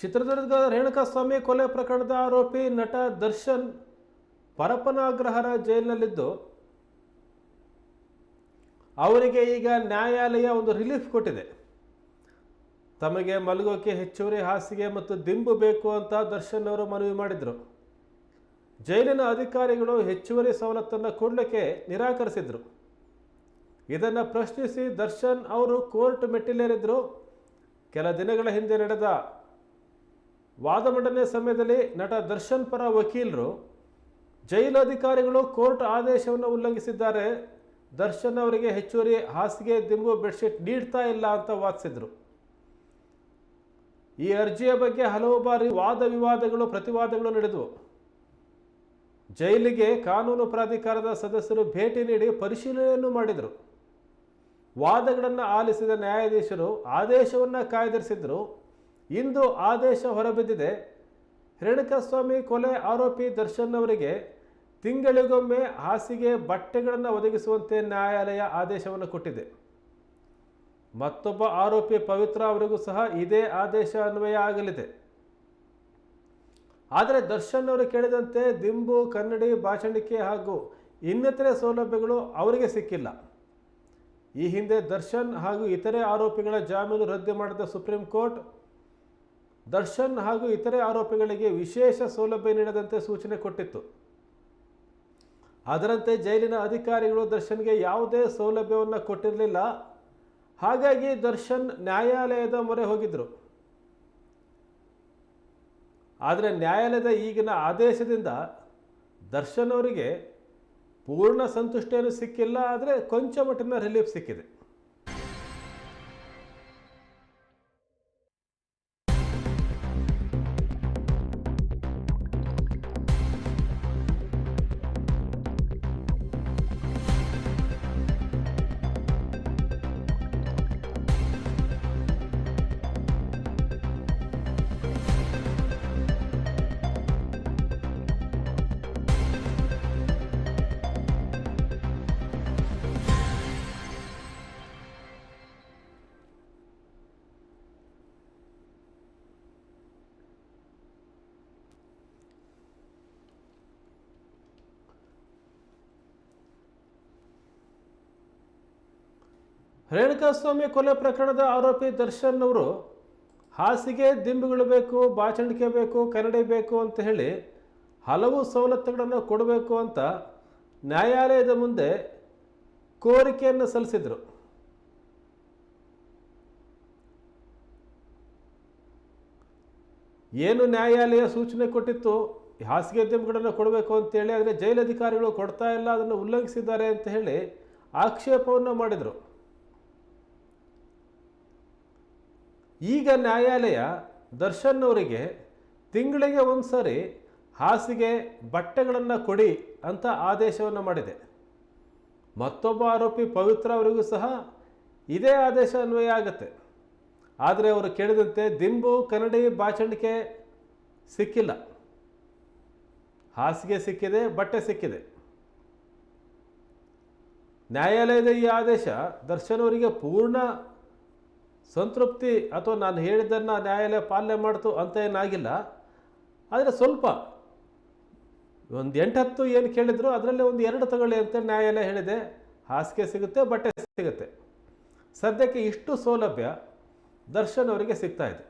ಚಿತ್ರದುರ್ಗದ ರೇಣುಕಾಸ್ವಾಮಿ ಕೊಲೆ ಪ್ರಕರಣದ ಆರೋಪಿ ನಟ ದರ್ಶನ್ ಪರಪನಾಗ್ರಹರ ಜೈಲಿನಲ್ಲಿದ್ದು, ಅವರಿಗೆ ಈಗ ನ್ಯಾಯಾಲಯ ಒಂದು ರಿಲೀಫ್ ಕೊಟ್ಟಿದೆ. ತಮಗೆ ಮಲಗೋಕೆ ಹೆಚ್ಚುವರಿ ಹಾಸಿಗೆ ಮತ್ತು ದಿಂಬು ಬೇಕು ಅಂತ ದರ್ಶನ್ ಅವರು ಮನವಿ ಮಾಡಿದರು. ಜೈಲಿನ ಅಧಿಕಾರಿಗಳು ಹೆಚ್ಚುವರಿ ಸವಲತ್ತನ್ನು ಕೊಡಲಿಕ್ಕೆ ನಿರಾಕರಿಸಿದರು. ಇದನ್ನು ಪ್ರಶ್ನಿಸಿ ದರ್ಶನ್ ಅವರು ಕೋರ್ಟ್ ಮೆಟ್ಟಿಲೇರಿದ್ರು. ಕೆಲ ದಿನಗಳ ಹಿಂದೆ ನಡೆದ ವಾದ ಮಂಡನೆ ಸಮಯದಲ್ಲಿ ನಟ ದರ್ಶನ್ ಪರ ವಕೀಲರು ಜೈಲು ಅಧಿಕಾರಿಗಳು ಕೋರ್ಟ್ ಆದೇಶವನ್ನು ಉಲ್ಲಂಘಿಸಿದ್ದಾರೆ. ದರ್ಶನ್ ಅವರಿಗೆ ಹೆಚ್ಚುವರಿ ಹಾಸಿಗೆ, ದಿಂಬು, ಬೆಡ್ಶೀಟ್ ನೀಡ್ತಾ ಇಲ್ಲ ಅಂತ ವಾದಿಸಿದರು. ಈ ಅರ್ಜಿಯ ಬಗ್ಗೆ ಹಲವು ಬಾರಿ ವಾದ ವಿವಾದಗಳು, ಪ್ರತಿವಾದಗಳು ನಡೆದವು. ಜೈಲಿಗೆ ಕಾನೂನು ಪ್ರಾಧಿಕಾರದ ಸದಸ್ಯರು ಭೇಟಿ ನೀಡಿ ಪರಿಶೀಲನೆಯನ್ನು ಮಾಡಿದರು. ವಾದಗಳನ್ನು ಆಲಿಸಿದ ನ್ಯಾಯಾಧೀಶರು ಆದೇಶವನ್ನು ಕಾಯ್ದಿರಿಸಿದ್ರು. ಇಂದು ಆದೇಶ ಹೊರಬಿದ್ದಿದೆ. ರೇಣುಕಾಸ್ವಾಮಿ ಕೊಲೆ ಆರೋಪಿ ದರ್ಶನ್ ಅವರಿಗೆ ತಿಂಗಳಿಗೊಮ್ಮೆ ಹಾಸಿಗೆ ಬಟ್ಟೆಗಳನ್ನು ಒದಗಿಸುವಂತೆ ನ್ಯಾಯಾಲಯ ಆದೇಶವನ್ನು ಕೊಟ್ಟಿದೆ. ಮತ್ತೊಬ್ಬ ಆರೋಪಿ ಪವಿತ್ರ ಅವರಿಗೂ ಸಹ ಇದೇ ಆದೇಶ ಅನ್ವಯ ಆಗಲಿದೆ. ಆದರೆ ದರ್ಶನ್ ಅವರು ಕೇಳಿದಂತೆ ದಿಂಬು, ಕನ್ನಡಿ ಭಾಷಣಿಕೆ ಹಾಗೂ ಇನ್ನಿತರೆ ಸೌಲಭ್ಯಗಳು ಅವರಿಗೆ ಸಿಕ್ಕಿಲ್ಲ. ಈ ಹಿಂದೆ ದರ್ಶನ್ ಹಾಗೂ ಇತರೆ ಆರೋಪಿಗಳ ಜಾಮೀನು ರದ್ದು ಮಾಡಿದ ಸುಪ್ರೀಂ ಕೋರ್ಟ್ ದರ್ಶನ್ ಹಾಗೂ ಇತರೆ ಆರೋಪಿಗಳಿಗೆ ವಿಶೇಷ ಸೌಲಭ್ಯ ನೀಡದಂತೆ ಸೂಚನೆ ಕೊಟ್ಟಿತ್ತು. ಅದರಂತೆ ಜೈಲಿನ ಅಧಿಕಾರಿಗಳು ದರ್ಶನ್ಗೆ ಯಾವುದೇ ಸೌಲಭ್ಯವನ್ನು ಕೊಟ್ಟಿರಲಿಲ್ಲ. ಹಾಗಾಗಿ ದರ್ಶನ್ ನ್ಯಾಯಾಲಯದ ಮೊರೆ ಹೋಗಿದ್ದರು ಆದರೆ ನ್ಯಾಯಾಲಯದ ಈಗಿನ ಆದೇಶದಿಂದ ದರ್ಶನ್ ಅವರಿಗೆ ಪೂರ್ಣ ಸಂತುಷ್ಟೇನು ಸಿಕ್ಕಿಲ್ಲ. ಆದರೆ ಕೊಂಚ ಮಟ್ಟಿನ ರಿಲೀಫ್ ಸಿಕ್ಕಿದೆ. ರೇಣುಕಾಸ್ವಾಮಿ ಕೊಲೆ ಪ್ರಕರಣದ ಆರೋಪಿ ದರ್ಶನ್ ಅವರು ಹಾಸಿಗೆ ದಿಂಬುಗಳು ಬೇಕು, ಬಾಚಣಿಕೆ ಬೇಕು, ಕನ್ನಡಿ ಬೇಕು ಅಂತ ಹೇಳಿ ಹಲವು ಸವಲತ್ತುಗಳನ್ನು ಕೊಡಬೇಕು ಅಂತ ನ್ಯಾಯಾಲಯದ ಮುಂದೆ ಕೋರಿಕೆಯನ್ನು ಸಲ್ಲಿಸಿದರು. ಏನು ನ್ಯಾಯಾಲಯ ಸೂಚನೆ ಕೊಟ್ಟಿತ್ತು? ಹಾಸಿಗೆ ದಿಂಬುಗಳನ್ನು ಕೊಡಬೇಕು ಅಂತೇಳಿ ಆದರೆ ಜೈಲಧಿಕಾರಿಗಳು ಕೊಡ್ತಾ ಇಲ್ಲ, ಅದನ್ನು ಉಲ್ಲಂಘಿಸಿದ್ದಾರೆ ಅಂತ ಹೇಳಿ ಆಕ್ಷೇಪವನ್ನು ಮಾಡಿದರು. ಈಗ ನ್ಯಾಯಾಲಯ ದರ್ಶನ್ ಅವರಿಗೆ ತಿಂಗಳಿಗೆ ಒಂದು ಸರಿ ಹಾಸಿಗೆ ಬಟ್ಟೆಗಳನ್ನು ಕೊಡಿ ಅಂತ ಆದೇಶವನ್ನು ಮಾಡಿದೆ. ಮತ್ತೊಬ್ಬ ಆರೋಪಿ ಪವಿತ್ರ ಅವರಿಗೂ ಸಹ ಇದೇ ಆದೇಶ ಅನ್ವಯ ಆಗುತ್ತೆ. ಆದರೆ ಅವರು ಕೇಳಿದಂತೆ ದಿಂಬು, ಕನ್ನಡಿ, ಬಾಚಣಿಕೆ ಸಿಕ್ಕಿಲ್ಲ. ಹಾಸಿಗೆ ಸಿಕ್ಕಿದೆ, ಬಟ್ಟೆ ಸಿಕ್ಕಿದೆ. ನ್ಯಾಯಾಲಯದ ಈ ಆದೇಶ ದರ್ಶನ್ ಅವರಿಗೆ ಪೂರ್ಣ ಸಂತೃಪ್ತಿ ಅಥವಾ ನಾನು ಹೇಳಿದ್ದನ್ನು ನ್ಯಾಯಾಲಯ ಪಾಲನೆ ಮಾಡ್ತು ಅಂತ ಏನಾಗಿಲ್ಲ. ಆದರೆ ಸ್ವಲ್ಪ ಒಂದು ಎಂಟತ್ತು ಏನು ಕೇಳಿದ್ರು ಅದರಲ್ಲಿ ಒಂದು ಎರಡು ತಗೊಳ್ಳಿ ಅಂತ ನ್ಯಾಯಾಲಯ ಹೇಳಿದೆ. ಹಾಸಿಗೆ ಸಿಗುತ್ತೆ, ಬಟ್ಟೆ ಸಿಗುತ್ತೆ. ಸದ್ಯಕ್ಕೆ ಇಷ್ಟು ಸೌಲಭ್ಯ ದರ್ಶನ್ ಅವರಿಗೆ ಸಿಗ್ತಾ ಇದೆ.